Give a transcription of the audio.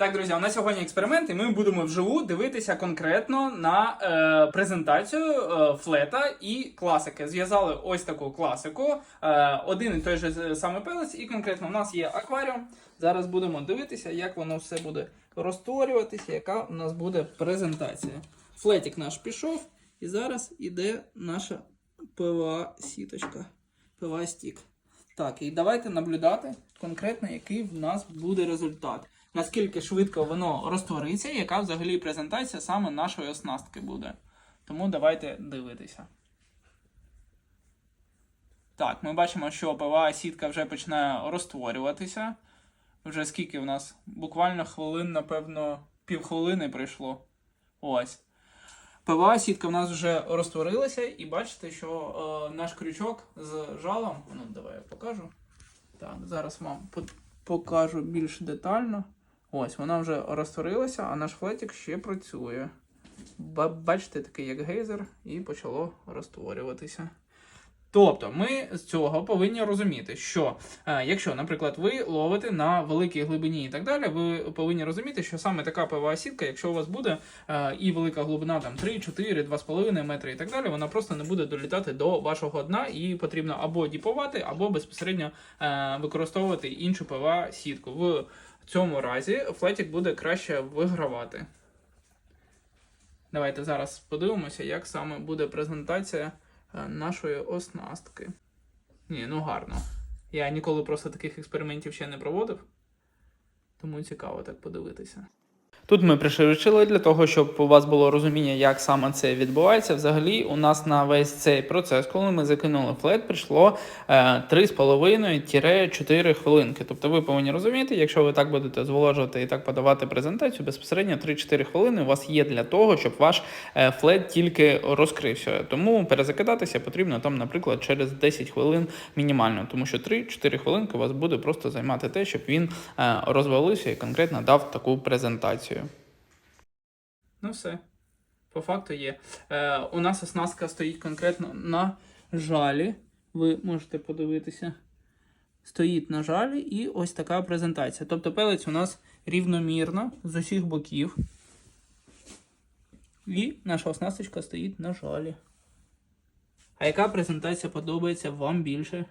Так, друзі, у нас сьогодні експеримент, і ми будемо вживу дивитися конкретно на е, презентацію е, флета і класики. Зв'язали ось таку класику, е, один і той же з- самий пелець, і конкретно у нас є акваріум. Зараз будемо дивитися, як воно все буде розтворюватися, яка у нас буде презентація. Флетик наш пішов, і зараз іде наша ПВА сіточка, ПВА стік. Так, і давайте наблюдати конкретно, який в нас буде результат. Наскільки швидко воно розтвориться, і яка взагалі презентація саме нашої оснастки буде. Тому давайте дивитися. Так, ми бачимо, що ПВА сітка вже починає розтворюватися. Вже скільки в нас? Буквально хвилин, напевно, півхвилини пройшло. Ось. ПВА сітка в нас вже розтворилася, і бачите, що е, наш крючок з жалом. Ну, давай я покажу. Так, зараз вам покажу більш детально. Ось, вона вже розтворилася, а наш флетик ще працює. Бачите, такий як гейзер, і почало розтворюватися. Тобто, ми з цього повинні розуміти, що е, якщо, наприклад, ви ловите на великій глибині і так далі, ви повинні розуміти, що саме така ПВА сітка, якщо у вас буде е, і велика глибина там 3, 4, 2,5 метри і так далі, вона просто не буде долітати до вашого дна, і потрібно або діпувати, або безпосередньо е, використовувати іншу ПВА сітку. В цьому разі флетік буде краще вигравати. Давайте зараз подивимося, як саме буде презентація е, нашої оснастки. Ні, ну гарно. Я ніколи просто таких експериментів ще не проводив, тому цікаво так подивитися. Тут ми пришвидшили для того, щоб у вас було розуміння, як саме це відбувається. Взагалі, у нас на весь цей процес, коли ми закинули флет, прийшло е, 3,5-4 хвилинки. Тобто ви повинні розуміти, якщо ви так будете зволожувати і так подавати презентацію, безпосередньо 3-4 хвилини у вас є для того, щоб ваш е, флет тільки розкрився. Тому перезакидатися потрібно там, наприклад, через 10 хвилин мінімально, тому що 3-4 хвилинки у вас буде просто займати те, щоб він е, розвалився і конкретно дав таку презентацію. Ну все. По факту є. Е, у нас оснастка стоїть конкретно на жалі. Ви можете подивитися. Стоїть на жалі і ось така презентація. Тобто пелець у нас рівномірно з усіх боків. І наша оснасточка стоїть на жалі. А яка презентація подобається вам більше?